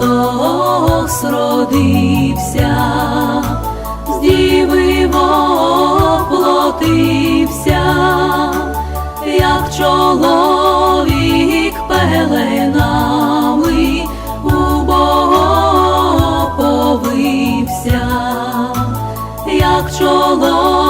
Христос родився, з діви воплотився, як чоловік пеленами у Бога повився, як чоловік